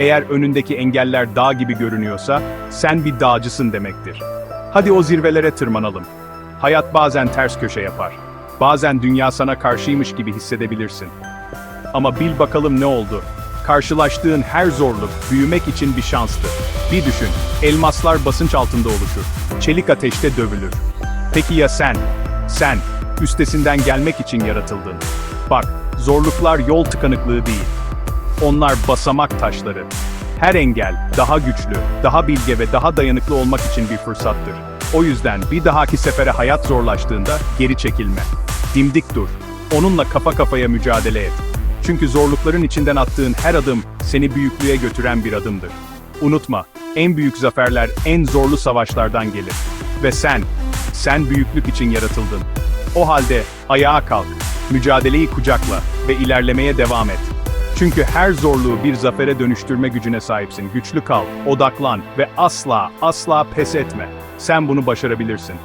Eğer önündeki engeller dağ gibi görünüyorsa, sen bir dağcısın demektir. Hadi o zirvelere tırmanalım. Hayat bazen ters köşe yapar. Bazen dünya sana karşıymış gibi hissedebilirsin. Ama bil bakalım ne oldu? Karşılaştığın her zorluk büyümek için bir şanstı. Bir düşün, elmaslar basınç altında oluşur. Çelik ateşte dövülür. Peki ya sen? Sen, üstesinden gelmek için yaratıldın. Bak, zorluklar yol tıkanıklığı değil. Onlar basamak taşları. Her engel daha güçlü, daha bilge ve daha dayanıklı olmak için bir fırsattır. O yüzden bir dahaki sefere hayat zorlaştığında geri çekilme. Dimdik dur. Onunla kafa kafaya mücadele et. Çünkü zorlukların içinden attığın her adım seni büyüklüğe götüren bir adımdır. Unutma, en büyük zaferler en zorlu savaşlardan gelir. Ve sen, sen büyüklük için yaratıldın. O halde ayağa kalk, mücadeleyi kucakla ve ilerlemeye devam et. Çünkü her zorluğu bir zafere dönüştürme gücüne sahipsin. Güçlü kal, odaklan ve asla, asla pes etme. Sen bunu başarabilirsin.